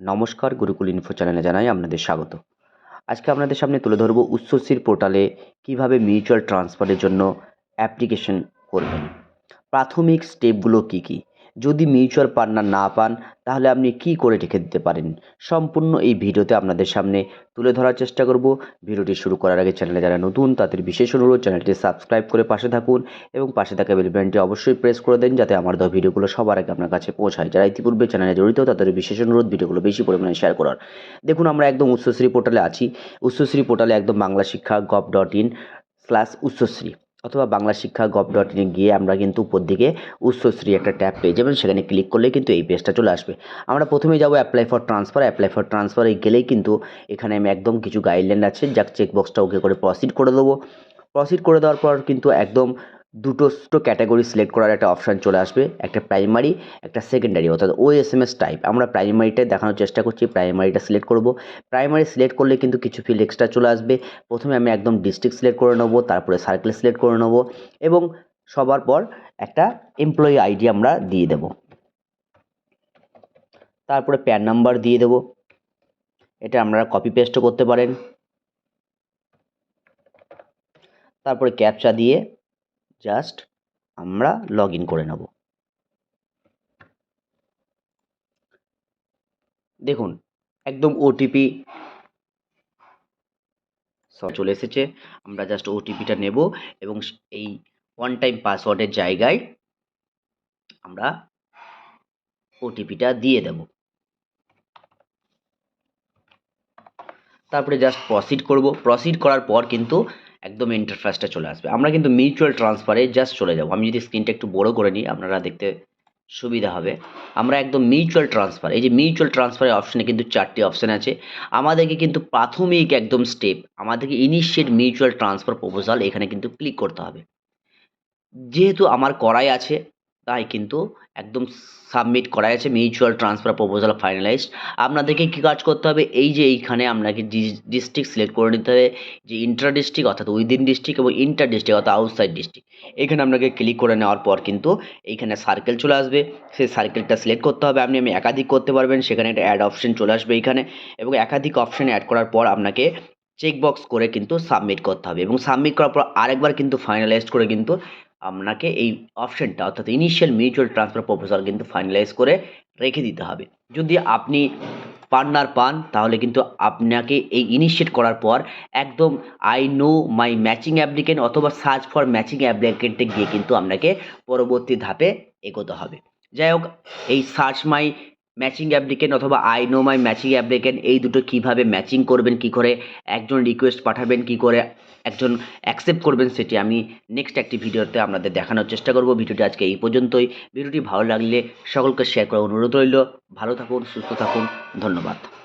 নমস্কার, গুরুকুল ইনফো চ্যানেলে জানাই আপনাদের স্বাগত। আজকে আপনাদের সামনে তুলে ধরব উচ্চশ্রীর পোর্টালে কীভাবে মিউচুয়াল ট্রান্সফারের জন্য অ্যাপ্লিকেশন করবেন। প্রাথমিক স্টেপগুলো কি কী? যদি মিউচুয়াল পার্টনার না পান, তাহলে আপনি কি করে রেখে দিতে পারেন? সম্পূর্ণ এই ভিডিওতে আপনাদের সামনে তুলে ধরার চেষ্টা করব। ভিডিওটি শুরু করার আগে চ্যানেলে যারা নতুন, তাদের বিশেষ অনুরোধ চ্যানেলটি সাবস্ক্রাইব করে পাশে থাকুন এবং পাশে থাকা বেল বাটনটি অবশ্যই প্রেস করে দেন যাতে আমার দেওয়া ভিডিওগুলো সবার আগে আপনার কাছে পৌঁছায়। যারা ইতিপূর্বে চ্যানেলে জড়িত, তাদের বিশেষ অনুরোধ ভিডিওগুলো বেশি পরিমাণে শেয়ার করার। দেখুন, আমরা একদম উচ্চশ্রী পোর্টালে আছি। উচ্চশ্রী পোর্টালে একদম Bangla Shiksha gov dot in slash Uchchashree. অথবা বাংলা শিক্ষা গভ ডট ইনে গিয়ে আমরা কিন্তু উপর দিকে উচ্চশ্রী একটা ট্যাব পেয়ে যাবেন। সেখানে ক্লিক করলে কিন্তু এই পেজটা চলে আসবে। আমরা প্রথমে যাব apply for transfer apply for ট্রান্সফারে গেলেই কিন্তু এখানে আমি একদম কিছু গাইডলাইন আছে। যাক চেকবক্সটা ওকে করে প্রসিড করে দেবো। প্রসিড করে দেওয়ার পর কিন্তু একদম দুটো দুটো ক্যাটাগরি সিলেক্ট করার একটা অপশান চলে আসবে, একটা প্রাইমারি একটা সেকেন্ডারি অর্থাৎ O S M S type আমরা প্রাইমারিটাই দেখানোর চেষ্টা করছি প্রাইমারিটা সিলেক্ট করব। প্রাইমারি সিলেক্ট করলে কিন্তু কিছু ফিল্ড এক্সট্রা চলে আসবে। প্রথমে আমি একদম ডিস্ট্রিক্ট সিলেক্ট করে নেব, তারপরে সার্কেল সিলেক্ট করে নেব এবং সবার পর একটা এমপ্লয়ি আইডি আমরা দিয়ে দেব। তারপরে প্যান নাম্বার দিয়ে দেব। এটা আপনারা কপি পেস্টও করতে পারেন। তারপরে ক্যাপচা দিয়ে জাস্ট আমরা লগ ইন করে নেব। দেখুন, একদম ওটিপি চলে এসেছে। আমরা জাস্ট ওটিপিটা নেব এবং এই ওয়ান টাইম পাসওয়ার্ডের জায়গায় আমরা ওটিপিটা দিয়ে দেব। তারপরে জাস্ট প্রসিড করব। প্রসিড করার পর কিন্তু একদম ইন্টারফেসটা চলে আসবে। আমরা কিন্তু মিউচুয়াল ট্রান্সফারে জাস্ট চলে যাব। আমি যদি স্ক্রিনটা একটু বড় করে নিই, আপনারা দেখতে সুবিধা হবে। আমরা একদম মিউচুয়াল ট্রান্সফার এই যে মিউচুয়াল ট্রান্সফারের অপশানে কিন্তু চারটি অপশান আছে। আমাদেরকে কিন্তু প্রাথমিক একদম স্টেপ আমাদেরকে ইনিশিয়েট মিউচুয়াল ট্রান্সফার প্রপোজাল এখানে কিন্তু ক্লিক করতে হবে। যেহেতু আমার করাই আছে তাই কিন্তু একদম সাবমিট করাই আছে মিউচুয়াল ট্রান্সফার প্রপোজাল ফাইনালাইজড আপনাদেরকে কী কাজ করতে হবে? এই যে এইখানে আপনাকে ডিস্ট্রিক্ট সিলেক্ট করে নিতে হবে, যে ইন্টার ডিস্ট্রিক্ট অর্থাৎ উইদিন ডিস্ট্রিক্ট এবং ইন্টার ডিস্ট্রিক্ট অর্থাৎ আউটসাইড ডিস্ট্রিক্ট এখানে আপনাকে ক্লিক করে নেওয়ার পর কিন্তু এইখানে সার্কেল চলে আসবে। সেই সার্কেলটা সিলেক্ট করতে হবে। আপনি আমি একাধিক করতে পারবেন। সেখানে একটা অ্যাড অপশন চলে আসবে এইখানে। এবং একাধিক অপশান অ্যাড করার পর আপনাকে চেকবক্স করে কিন্তু সাবমিট করতে হবে। এবং সাবমিট করার পর আরেকবার কিন্তু ফাইনালাইজ করে কিন্তু আপনাকে এই অপশানটা অর্থাৎ ইনিশিয়াল মিউচুয়াল ট্রান্সফার প্রপোজাল কিন্তু ফাইনালাইজ করে রেখে দিতে হবে। যদি আপনি পার্টনার পান, তাহলে কিন্তু আপনাকে এই ইনিশিয়েট করার পর একদম I know my matching applicant অথবা সার্চ ফর ম্যাচিং অ্যাপ্লিকেন্টে গিয়ে কিন্তু আপনাকে পরবর্তী ধাপে এগোতে হবে। যাই হোক, এই সার্চ মাই ম্যাচিং অ্যাপ্লিকেন্ট অথবা I know my matching applicant এই দুটো কীভাবে ম্যাচিং করবেন, কি করে একজন রিকোয়েস্ট পাঠাবেন, কি করে একজন অ্যাকসেপ্ট করবেন, সেটি আমি নেক্সট একটি ভিডিওতে আপনাদের দেখানোর চেষ্টা করব। ভিডিওটি আজকে এই পর্যন্তই। ভিডিওটি ভালো লাগলে সকলকে শেয়ার করার অনুরোধ রইল। ভালো থাকুন, সুস্থ থাকুন, ধন্যবাদ।